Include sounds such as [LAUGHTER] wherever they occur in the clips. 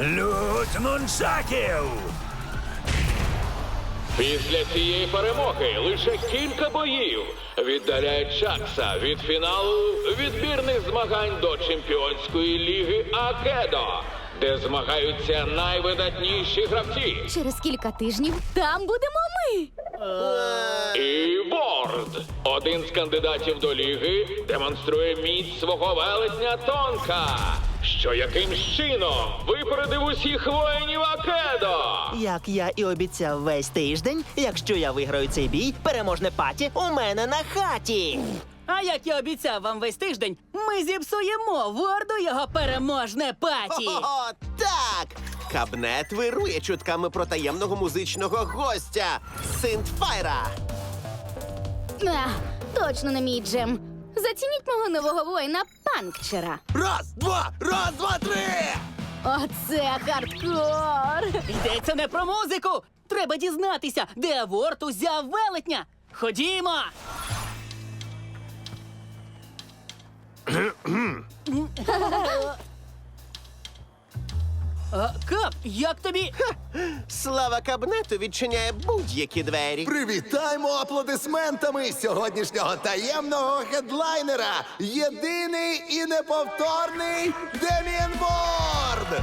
Лють нунчаків! Після цієї перемоги лише кілька боїв віддаляє Чакса від фіналу відбірних змагань до чемпіонської ліги Акедо, де змагаються найвидатніші гравці. Через кілька тижнів там будемо ми. І Ворд, один з кандидатів до ліги, демонструє міць свого велетня Тонка, що якимсь чином випередив усіх воїнів Акедо. Як я і обіцяв весь тиждень, якщо я виграю цей бій, переможне паті у мене на хаті. А як я обіцяв вам весь тиждень, ми зіпсуємо ворду його переможне паті. О, так! Кабнет вирує чутками про таємного музичного гостя Синтфайра. А, точно не мій джем. Зацініть мого нового воїна панкчера. Раз, два, раз, два, три! Оце хардкор. Йдеться не про музику. Треба дізнатися, де Ворд узяв велетня. Ходімо. [CLEARS THROAT] А, Кап, як тобі? Слава кабнету відчиняє будь-які двері. Привітаймо аплодисментами сьогоднішнього таємного хедлайнера. Єдиний і неповторний Деміан Ворд!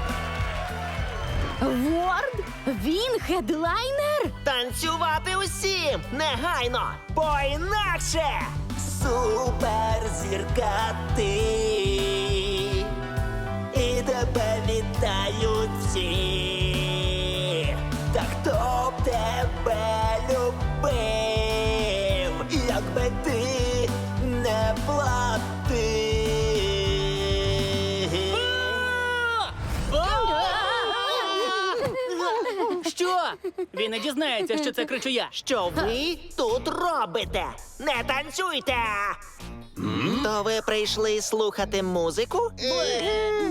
Ворд? Він хедлайнер? Танцювати усім негайно, бо інакше суперзірка ти. Тебе вітають всі. Та хто б тебе любив, якби ти не платив. Що? Він не дізнається, що це кричу я. Що ви тут робите? Не танцюйте! То ви прийшли слухати музику?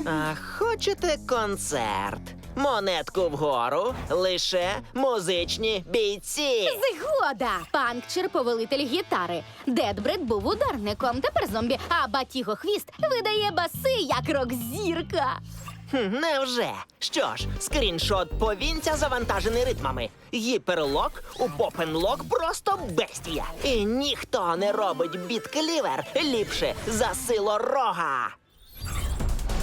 А хочете концерт? Монетку вгору, лише музичні бійці. Згода! Панкчер повелитель гітари. Дедбред був ударником, тепер зомбі, а Батіго Хвіст видає баси як рок-зірка. Хм, Невже? Що ж, скріншот повінця завантажений ритмами. Гіперлок у попенлок просто бестія. І ніхто не робить біт-клівер ліпше за сило рога.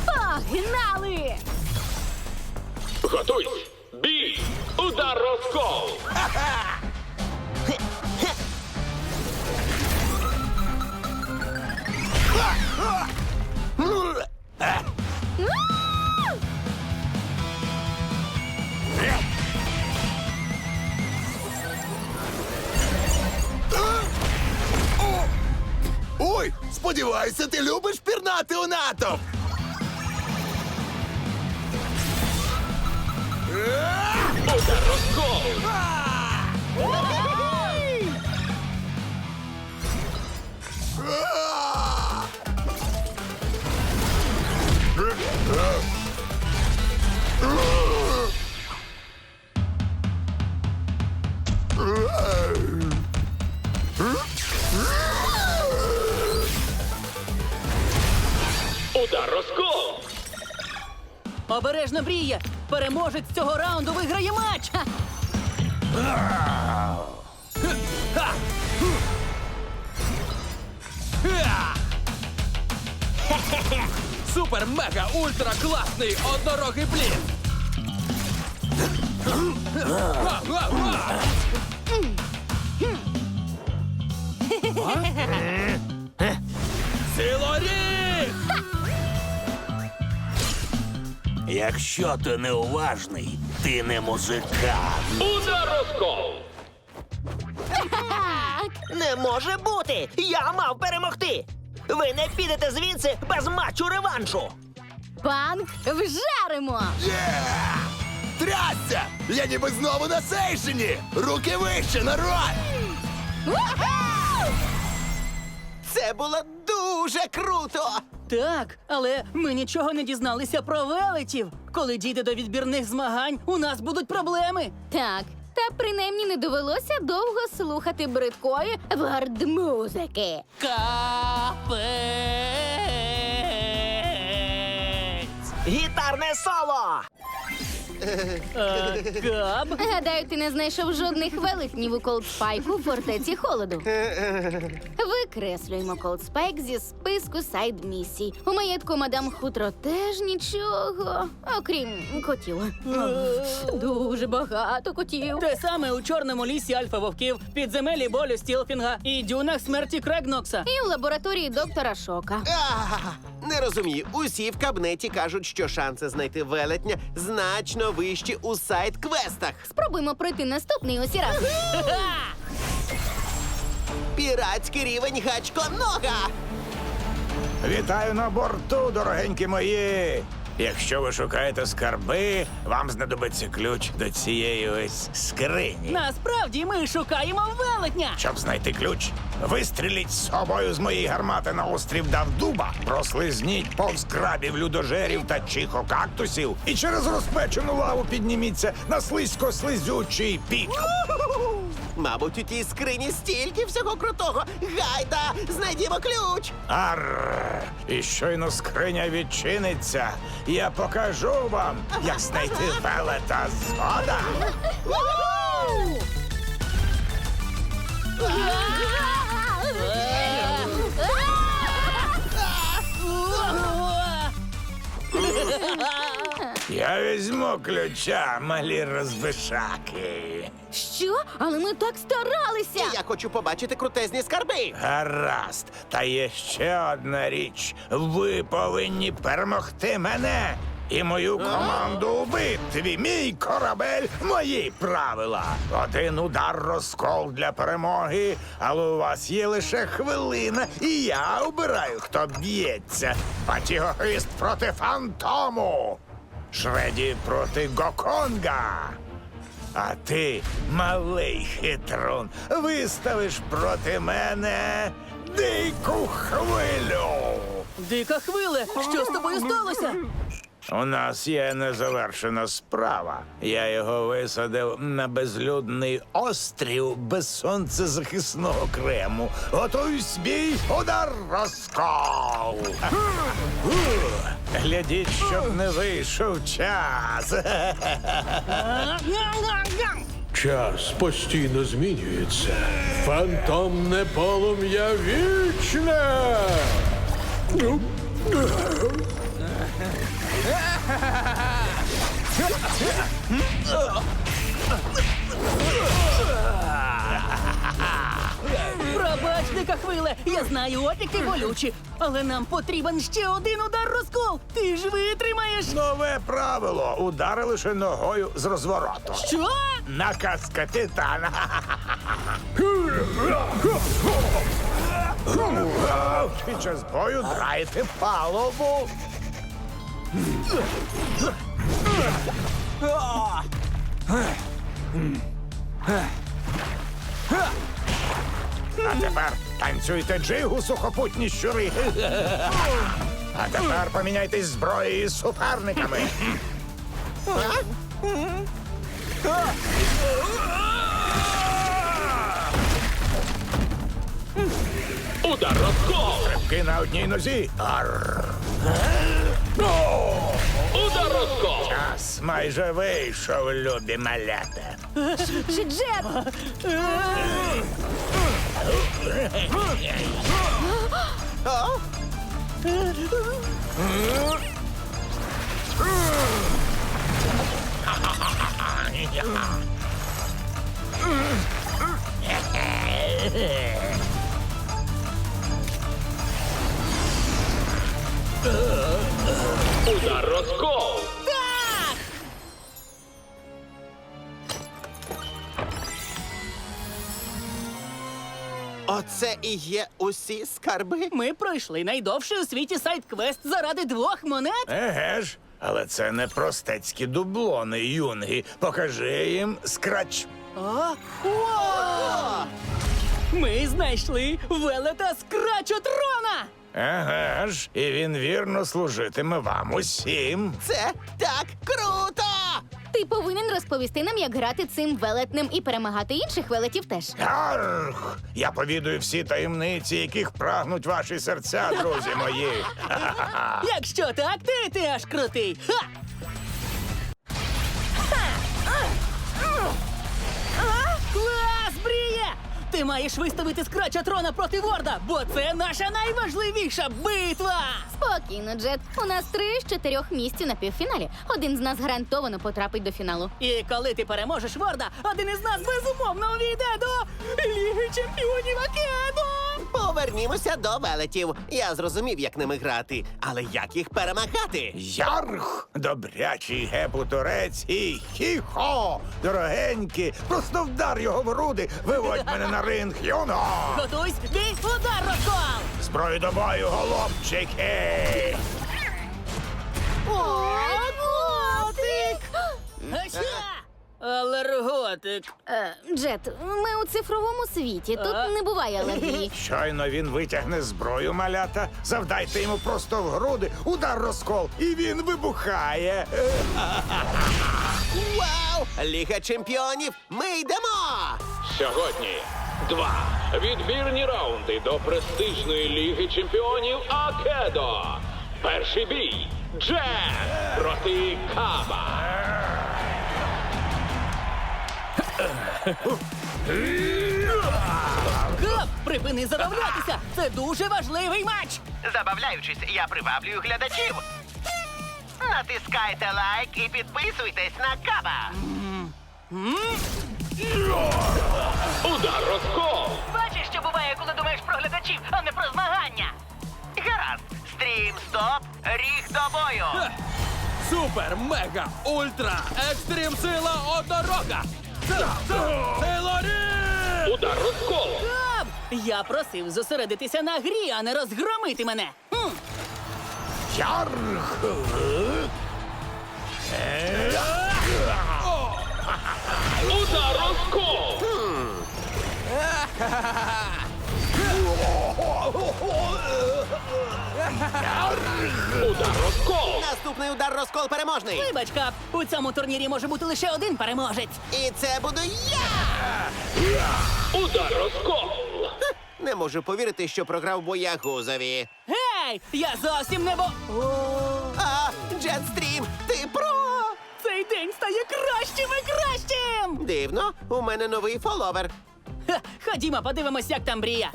Погнали! Готуйсь! Бій! Удар розкол! Ой, сподіваюся, ти любиш пірнати у натовп! Удар розкол! Переможець цього раунду виграє матч! Ха! Супер мега ультра класний однорогий блін! Га, Якщо ти неуважний, ти не музикант. Удар розкол! Не може бути! Я мав перемогти! Ви не підете звідси без матчу реваншу! Панк вжаримо! Є! Трясся! Я ніби знову на сейшені! Руки вище, народ! Це було дуже круто! Так, але ми нічого не дізналися про велетів. Коли дійде до відбірних змагань, у нас будуть проблеми. Так, та принаймні не довелося довго слухати бридкої вард-музики. Капець! Гітарне соло! Е, Каб? Гадаю, ти не знайшов жодних велетнів у Колдспайку в фортеці холоду. Викреслюємо Колдспайк зі списку сайд місій. У маєтку мадам Хутро теж нічого, окрім котів. Дуже багато котів. Те саме у чорному лісі альфа вовків, підземелі болю Стілфінга і дюнах смерті Крегнокса. І в лабораторії доктора Шока. А, не розумію. Усі в кабнеті кажуть, що шанси знайти велетня значно вищі у сайт-квестах. Спробуємо пройти наступний усі разом. Піратський рівень гачко нога. Вітаю на борту, дорогенькі мої. Якщо ви шукаєте скарби, вам знадобиться ключ до цієї ось скрині. Насправді ми шукаємо велетня. Щоб знайти ключ, вистріліть з собою з моєї гармати на острів Давдуба, прослизніть повз крабів, людожерів та чихокактусів і через розпечену лаву підніміться на слизько-слизючий пік. Мабуть, у тій скрині стільки всього крутого. Гайда, знайдімо ключ. Арр! І щойно скриня відчиниться, я покажу вам, як знайти велета згода. Я візьму ключа, малі розбишаки. Що? Але ми так старалися. Я хочу побачити крутезні скарби. Гаразд, та є ще одна річ. Ви повинні перемогти мене і мою команду у битві. Мій корабель, мої правила. Один удар розкол для перемоги, але у вас є лише хвилина, і я обираю, хто б'ється. Батігохист проти фантому. Шреді проти Гоконга. А ти, малий хитрун, виставиш проти мене дику хвилю. Дика хвиле, що з тобою сталося? У нас є незавершена справа. Я його висадив на безлюдний острів без сонцезахисного крему. Готуйсь бій, удар розкол. Глядіть, щоб не вийшов час. Час постійно змінюється. Фантомне полум'я вічне. Пробач, дика хвиле, я знаю опіки болючі, але нам потрібен ще один удар розкол. Ти ж витримаєш. Нове правило. Удари лише ногою з розвороту. Що? Наказ капітана. Під час бою драйте палубу. А тепер танцюйте джигу, сухопутні щури. [LAUGHS] А тепер поміняйтесь зброєю з суперниками. Удар розкол! Ки на одній нозі. Арр. Удар розкол! Час майже вийшов, любі малята. Чи Джет? [LAUGHS] Удар розкол! Оце і є усі скарби. Ми пройшли найдовший у світі сайт-квест заради двох монет. Еге ж, але це не простецькі дублони, юнги. Покажи їм скрач. О! Ми знайшли велета скрачотрона! Еге ж, і він вірно служитиме вам усім. Це так круто! Ти повинен розповісти нам, як грати цим велетнем і перемагати інших велетів теж. Арх! Я повідую всі таємниці, яких прагнуть ваші серця, друзі мої. [LAUGHS] Якщо так, ти, ти аж крутий. Ха! Ти маєш виставити скрача трона проти Ворда, бо це наша найважливіша битва! Спокійно, Джет. У нас три з чотирьох місць на півфіналі. Один з нас гарантовано потрапить до фіналу. І коли ти переможеш Ворда, один із нас безумовно увійде до Ліги Чемпіонів Океану! Повернімося до велетів. Я зрозумів, як ними грати, але як їх перемагати? Ярх, добрячий гепу-турець і хі-хо, дорогенькі, просто вдар його в груди, виводь мене на ринг, юно! Готуйсь, бій, удар розкол! Зброю до бою, голубчики! О, котик! Алерготик. Е, Джет, ми у цифровому світі. Тут А? не буває алергії. [LAUGHS] Щойно він витягне зброю малята, завдайте йому просто в груди, удар розкол, і він вибухає. Е, [LAUGHS] Вау! Ліга чемпіонів! Ми йдемо! Сьогодні два відбірні раунди до престижної ліги чемпіонів Акедо. Перший бій Джет проти Каба. Кап, припини забавлятися! Це дуже важливий матч! Забавляючись, я приваблюю глядачів. Натискайте лайк і підписуйтесь на каба. Удар розкол. Бачиш, що буває, коли думаєш про глядачів, а не про змагання. Гаразд. Стрім, стоп, ріг до бою. Супер, мега, ультра, екстрім сила однорога! Сила! Удар розколу! Кап! Я просив зосередитися на грі, а не розгромити мене. Хм. Ярх! Удар розкол. [LAUGHS] Удар розкол. Наступний удар розкол переможний. Вибач, Кап, у цьому турнірі може бути лише один переможець. І це буду я! Удар розкол. Не можу повірити, що програв боягузові. Гей! Я зовсім не бо. А, Джетстрім, ти про! цей день стає кращим і кращим! Дивно, у мене новий фоловер. Ха, ходімо, подивимось, як там Брія.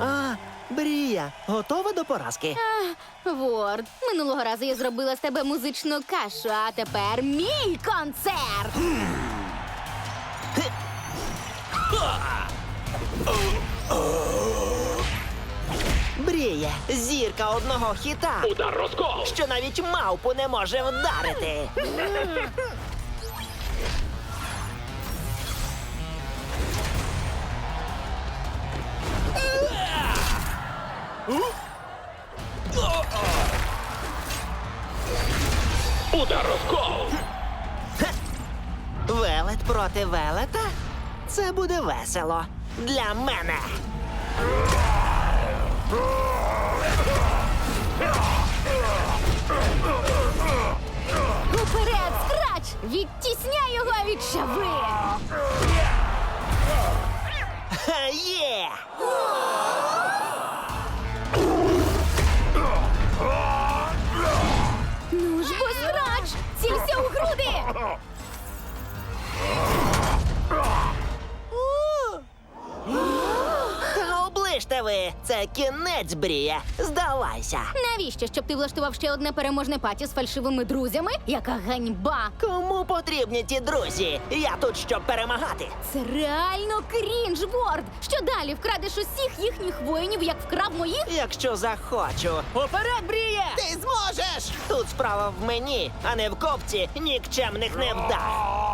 А, Брія, готова до поразки? Ворд, минулого разу я зробила з тебе музичну кашу, а тепер мій концерт. Брія, зірка одного хіта, Удар розкол. що навіть мавпу не може вдарити. Проти велета? Це буде весело. Для мене. Уперед, скрач! Відтісняй його від шави! Є! Оближте ви! Це кінець, Брія. Здавайся. Навіщо, щоб ти влаштував ще одне переможне паті з фальшивими друзями? Яка ганьба! Кому потрібні ті друзі? Я тут, щоб перемагати. Це реально крінж, Ворд! Що далі вкрадеш усіх їхніх воїнів, як вкрав моїх? Якщо захочу. Уперед, Бріє! Ти зможеш! Тут справа в мені, а не в копці нікчемних невдах.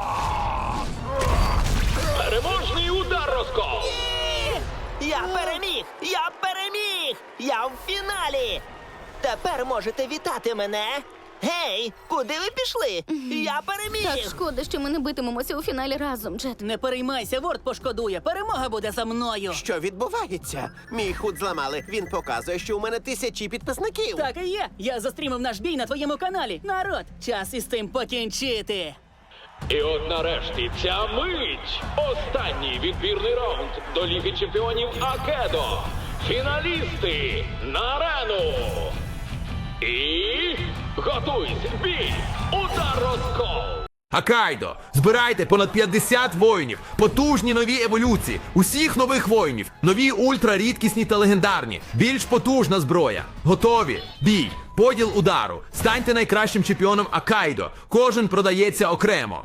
Я переміг! Я переміг! Я в фіналі! Тепер можете вітати мене. Гей, куди ви пішли? Я переміг! Так шкода, що ми не битимемося у фіналі разом, Джет. Не переймайся, Ворд пошкодує. Перемога буде за мною. Що відбувається? Мій худ зламали. Він показує, що у мене тисячі підписників. Так і є. Я застрімив наш бій на твоєму каналі. Народ, час із цим покінчити. І от нарешті ця мить. Останній відбірний раунд до Ліги Чемпіонів Акедо. Фіналісти на арену. І готуйся, бій! Удар розкол! Акайдо, збирайте понад 50 воїнів, потужні нові еволюції, усіх нових воїнів, нові ультрарідкісні та легендарні, більш потужна зброя. Готові. Бій, поділ удару. Станьте найкращим чемпіоном Акайдо. Кожен продається окремо.